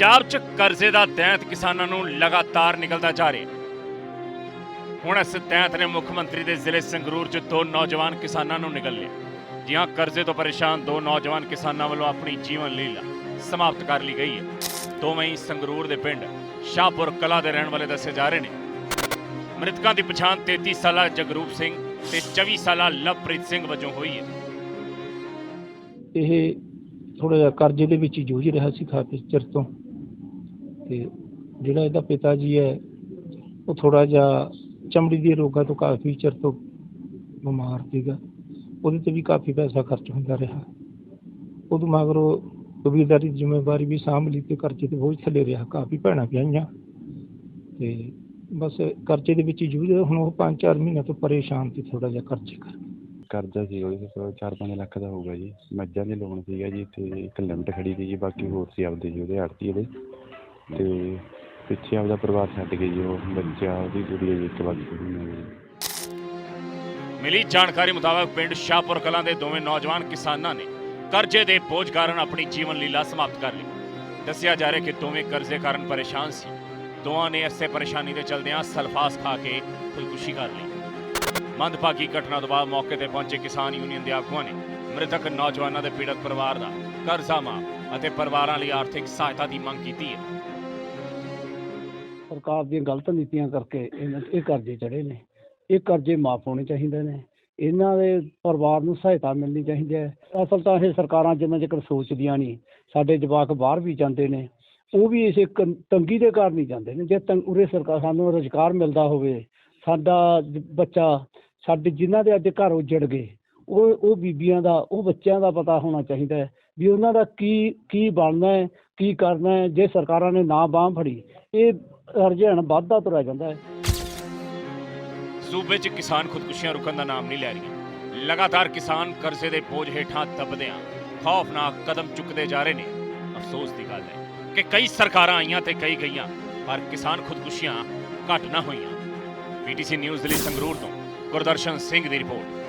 ਪੰਜਾਬ 'ਚ ਕਰਜ਼ੇ ਦਾ ਦੈਂਤ ਕਿਸਾਨਾਂ ਨੂੰ ਲਗਾਤਾਰ ਨਿਕਲਦਾ ਜਾ ਰਿਹਾ ਹੁਣ ਇਸ ਦੈਂਤ ਨੇ ਮੁੱਖ ਮੰਤਰੀ ਦੇ ਜ਼ਿਲ੍ਹੇ ਸੰਗਰੂਰ 'ਚ ਦੋ ਨੌਜਵਾਨ ਕਿਸਾਨਾਂ ਨੂੰ ਨਿਕਲ ਲਿਆ। ਜੀ ਕਰਜ਼ੇ ਤੋਂ ਪਰੇਸ਼ਾਨ ਦੋ ਨੌਜਵਾਨ ਕਿਸਾਨਾਂ ਵੱਲੋਂ ਆਪਣੀ ਜੀਵਨ ਲੀਲਾ ਸਮਾਪਤ ਕਰ ਲਈ ਗਈ ਹੈ। ਦੋਵੇਂ ਹੀ ਸੰਗਰੂਰ ਦੇ ਪਿੰਡ ਸ਼ਾਹਪੁਰ ਕਲਾ ਦੇ ਰਹਿਣ ਵਾਲੇ ਦੱਸੇ ਜਾ ਰਹੇ ਨੇ। ਮ੍ਰਿਤਕਾਂ ਦੀ ਪਛਾਣ 33 ਸਾਲਾ ਜਗਰੂਪ ਸਿੰਘ ਤੇ 24 ਸਾਲਾ ਲਵਪ੍ਰੀਤ ਸਿੰਘ ਵਜੋਂ ਹੋਈ ਹੈ। ਇਹ ਥੋੜਾ ਜਿਹਾ ਕਰਜ਼ੇ ਦੇ ਵਿੱਚ ਹੀ ਜੂਝ ਰਿਹਾ ਸੀ ਕਾਫੀ ਚਿਰ ਤੋਂ। ਤੇ ਜਿਹੜਾ ਇਹਦਾ ਪਿਤਾ ਜੀ ਹੈ, ਉਹ ਥੋੜਾ ਜਿਹਾ ਚਮੜੀ ਦੇ ਰੋਗਾਂ ਤੋਂ ਕਾਫੀ ਚਿਰ ਤੋਂ ਬਿਮਾਰ ਸੀਗਾ। ਉਹਦੇ ਤੇ ਵੀ ਕਾਫੀ ਪੈਸਾ ਖਰਚ ਹੁੰਦਾ ਰਿਹਾ। ਉਦੋਂ ਮਗਰੋਂ ਕਬੀਲਦਾਰੀ ਜ਼ਿੰਮੇਵਾਰੀ ਵੀ ਸਾਂਭ ਲਈ ਤੇ ਕਰਜ਼ੇ ਤੇ ਬੋਝ ਥੱਲੇ ਰਿਹਾ। ਕਾਫੀ ਭੈਣਾਂ ਵਿਆਹੀਆਂ ਤੇ ਬਸ ਕਰਜ਼ੇ ਦੇ ਵਿੱਚ ਜੂਝ ਹੁਣ ਉਹ 5-4 ਮਹੀਨਿਆਂ ਤੋਂ ਪਰੇਸ਼ਾਨ ਸੀ ਥੋੜਾ ਜਿਹਾ ਕਰਜ਼ੇ ਕਰ ਕਰਜ਼ਾ ਸੀ ਉਹਦੇ ਕੋਲ 4-5 ਲੱਖ ਦਾ ਹੋਊਗਾ ਜੀ। ਮੱਝਾਂ ਦੇ ਲੋਨ ਸੀਗਾ ਜੀ ਤੇ ਇੱਕ ਲਿਮਟ ਖੜੀ ਸੀ ਜੀ ਬਾਕੀ ਹੋਰ ਸੀ ਆਪਦੇ ਜੀ, ਉਹਦੇ ਆੜਤੀ ਇਹਦੇ ਤੇ ਪਿੱਛੇ ਆਪਦਾ ਪਰਿਵਾਰ ਛੱਡ ਕੇ ਜੀ ਉਹ ਬੱਚਾ ਉਹਦੀ ਕੁੜੀ ਹੈ ਜੀ ਇੱਕ ਬਾਕੀ ਕੁੜੀ ਹੈ ਜੀ ਮਿਲੀ ਜਾਣਕਾਰੀ ਮੁਤਾਬਕ ਪਿੰਡ ਸ਼ਾਹਪੁਰ ਕਲਾਂ ਦੇ ਦੋਵੇਂ ਨੌਜਵਾਨ ਕਿਸਾਨਾਂ ਨੇ ਕਰਜ਼ੇ ਦੇ ਬੋਝ ਕਾਰਨ ਆਪਣੀ ਜੀਵਨ ਲੀਲਾ ਸਮਾਪਤ ਕਰ ਲਈ। ਦੱਸਿਆ ਜਾ ਰਿਹਾ ਕਿ ਦੋਵੇਂ ਕਰਜ਼ੇ ਕਾਰਨ ਪਰੇਸ਼ਾਨ ਸੀ। ਦੋਵਾਂ ਨੇ ਇਸੇ ਪਰੇਸ਼ਾਨੀ ਦੇ ਚਲਦਿਆਂ ਸਲਫਾਸ ਖਾ ਕੇ ਖੁਦਕੁਸ਼ੀ ਕਰ ਲਈ। ਮੰਦਭਾਗੀ ਘਟਨਾ ਤੋਂ ਬਾਅਦ ਮੌਕੇ ਤੇ ਪਹੁੰਚੇ ਕਿਸਾਨ ਯੂਨੀਅਨ ਦੇ ਆਗੂਆਂ ਨੇ ਮ੍ਰਿਤਕ ਨੌਜਵਾਨਾਂ ਦੇ ਪੀੜਤ ਪਰਿਵਾਰ ਦਾ ਕਰਜ਼ਾ ਮਾਫ ਅਤੇ ਪਰਿਵਾਰਾਂ ਲਈ ਆਰਥਿਕ ਸਹਾਇਤਾ ਦੀ ਮੰਗ ਕੀਤੀ ਹੈ। ਸਰਕਾਰ ਦੀਆਂ ਗਲਤ ਨੀਤੀਆਂ ਕਰਕੇ ਇਹਨਾਂ ਇਹ ਕਰਜ਼ੇ ਚੜੇ ਨੇ। ਇਹ ਕਰਜ਼ੇ ਮਾਫ ਹੋਣੇ ਚਾਹੀਦੇ ਨੇ। ਇਹਨਾਂ ਦੇ ਪਰਿਵਾਰ ਨੂੰ ਸਹਾਇਤਾ ਮਿਲਣੀ ਚਾਹੀਦੀ ਹੈ। ਅਸਲ ਤਾਂ ਇਹ ਸਰਕਾਰਾਂ ਜਿੰਨਾ ਚਿਰ ਸੋਚਦੀਆਂ ਨਹੀਂ, ਸਾਡੇ ਜਵਾਕ ਬਾਹਰ ਵੀ ਜਾਂਦੇ ਨੇ, ਉਹ ਵੀ ਇਸੇ ਕ- ਤੰਗੀ ਦੇ ਕਾਰਨ ਹੀ ਜਾਂਦੇ ਨੇ। ਜੇ ਤੰਗ ਉਰੇ ਸਰਕਾਰ ਸਾਨੂੰ ਰੁਜ਼ਗਾਰ ਮਿਲਦਾ ਹੋਵੇ, ਸਾਡਾ ਜ- ਬੱਚਾ, ਸਾਡੇ ਜਿਨ੍ਹਾਂ ਦੇ ਅੱਜ ਘਰ ਉਜੜ ਗਏ, ਉਹ ਉਹ ਬੀਬੀਆਂ ਦਾ, ਉਹ ਬੱਚਿਆਂ ਦਾ ਪਤਾ ਹੋਣਾ ਚਾਹੀਦਾ ਹੈ ਵੀ ਉਹਨਾਂ ਦਾ ਕੀ ਕੀ ਬਣਨਾ ਹੈ, ਕੀ ਕਰਨਾ ਹੈ। ਜੇ ਸਰਕਾਰਾਂ ਨੇ ਨਾ ਬਾਂਹ ਫੜੀ, ਇਹ ਰੁਝਾਨ ਵੱਧਦਾ ਤੁਰਿਆ ਜਾਂਦਾ ਹੈ। ਸੂਬੇ 'ਚ ਕਿਸਾਨ ਖੁਦਕੁਸ਼ੀਆਂ ਰੁਕਣ ਦਾ ਨਾਮ ਨਹੀਂ ਲੈ ਰਹੀਆਂ। ਲਗਾਤਾਰ ਕਿਸਾਨ ਕਰਜ਼ੇ ਦੇ ਬੋਝ ਹੇਠਾਂ ਦਬਦਿਆਂ ਖੌਫਨਾਕ ਕਦਮ ਚੁੱਕਦੇ ਜਾ ਰਹੇ ਨੇ। ਅਫਸੋਸ ਦੀ ਗੱਲ ਹੈ ਕਿ ਕਈ ਸਰਕਾਰਾਂ ਆਈਆਂ ਤੇ ਕਈ ਗਈਆਂ, ਪਰ ਕਿਸਾਨ ਖੁਦਕੁਸ਼ੀਆਂ ਘੱਟ ਨਾ ਹੋਈਆਂ। ਪੀਟੀਸੀ ਨਿਊਜ਼ ਦੇ ਲਈ ਸੰਗਰੂਰ ਤੋਂ ਗੁਰਦਰਸ਼ਨ ਸਿੰਘ ਦੀ ਰਿਪੋਰਟ।